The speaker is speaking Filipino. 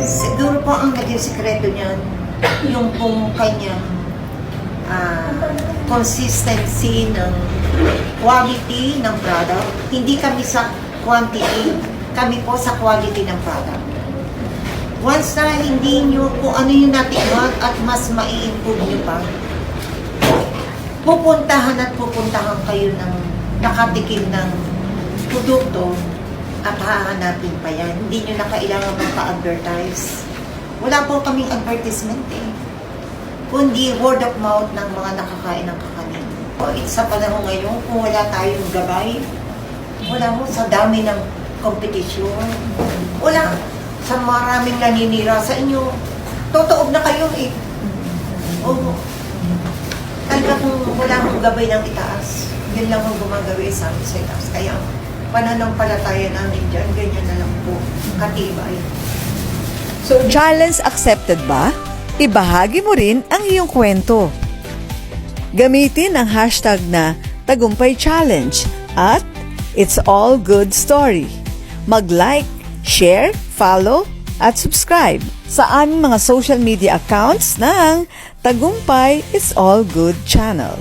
Siguro po ang naging sekreto niyan, yung pong kanyang ah, consistency ng quality ng product. Hindi kami sa quantity, kami po sa quality ng product. Once na hindi nyo kung ano yung natikman at mas mai-improve nyo pa, pupuntahan at pupuntahan kayo ng nakatikim ng produkto at hahanapin pa yan. Hindi nyo na kailangan magpa-advertise. Wala po kaming advertisement eh. Kundi word of mouth ng mga nakakain ng kakanin. O, it's sa panahon ngayon, kung wala tayong gabay, wala mo sa dami ng kompetisyon. Wala sa maraming naninira sa inyo. Totoo na kayo eh. Oo. Talaga kung wala akong gabay ng itaas, yun lang ang gumagawa sa amin sa itaas. Kaya pananampalataya namin dyan, ganyan na lang po, katibay. So, challenge accepted ba? Ibahagi mo rin ang iyong kwento. Gamitin ang hashtag na Tagumpay Challenge at It's All Good Story. Mag-like, share, follow, at subscribe sa aming mga social media accounts ng Tagumpay It's All Good channel.